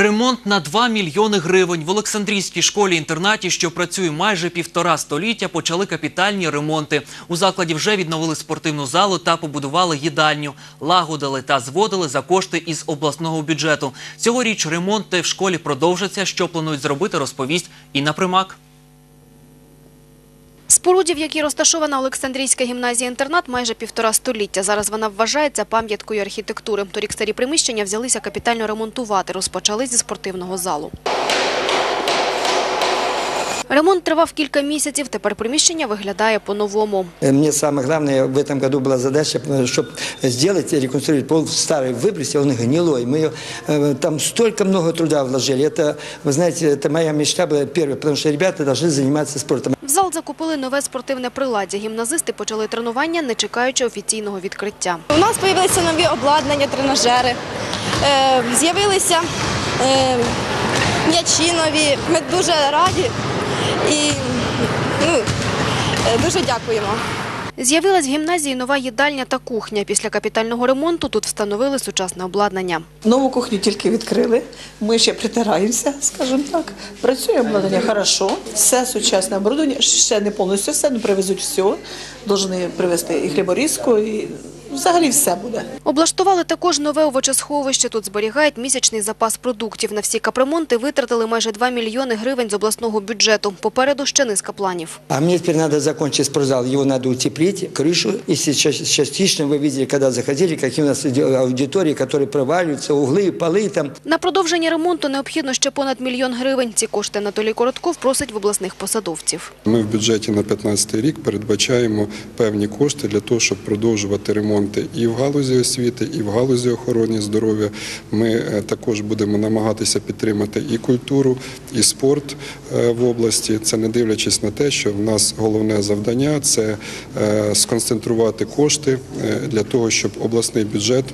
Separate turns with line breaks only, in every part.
Ремонт на 2 мільйони гривень. В Олександрійській школі-інтернаті, що працює майже півтора століття, почали капітальні ремонти. У закладі вже відновили спортивну залу та побудували їдальню. Лагодили та зводили за кошти із обласного бюджету. Цьогоріч ремонти в школі продовжаться. Що планують зробити, розповість Інна Примак.
Споруді, в якій розташована Олександрійська гімназія-інтернат, майже півтора століття. Зараз вона вважається пам'яткою архітектури. Торік старі приміщення взялися капітально ремонтувати. Розпочали зі спортивного залу. Ремонт тривав кілька місяців. Тепер приміщення виглядає по-новому.
Э, Мне самое главное в этом году была задача, чтобы сделать, реконструировать пол старый выброс, он гнилой. Мы ее, э, там столько много труда вложили. Это, вы знаете, это моя мечта была первая, потому что ребята должны заниматься спортом.
Закупили нове спортивне приладдя. Гімназисти почали тренування, не чекаючи офіційного відкриття.
У нас з'явилися нові обладнання, тренажери, е, з'явилися е, м'ячі нові. Ми дуже раді і ну, е, дуже дякуємо.
З'явилась в гімназії нова їдальня та кухня. Після капітального ремонту тут встановили сучасне обладнання.
Нову кухню тільки відкрили. Ми ще притираємося, скажімо так. Працює обладнання хорошо, все сучасне обладнання, ще не повністю все, ну привезуть все. Должны привезти і хліборізку, і взагалі все буде.
Облаштували також нове овочесховище. Тут зберігають місячний запас продуктів. На всі капремонти витратили майже 2 мільйони гривень з обласного бюджету. Попереду ще низка планів.
А мне теперь надо закончить спортзал. Его надо утеплить, крышу. И сейчас частично вы видели, когда заходили, какие у нас аудитории, которые проваливаются, углы, полы там.
На продовження ремонту необхідно ще понад мільйон гривень. Ці кошти Анатолій Коротков просить в обласних посадовців.
Ми в бюджеті на 2015 рік передбачаємо певні кошти для того, щоб продовжувати ремонти і в галузі освіти, і в галузі охорони здоров'я. Ми е, також будемо намагатися підтримати і культуру, і спорт е, в області. Це не дивлячись на те, що в нас головне завдання це е, сконцентрувати кошти для того, щоб обласний бюджет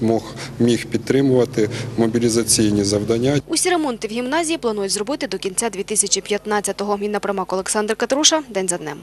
міг підтримувати мобілізаційні завдання.
Усі ремонти в гімназії планують зробити до кінця 2015-го. Інна Примак, Олександр Катруша. День за днем.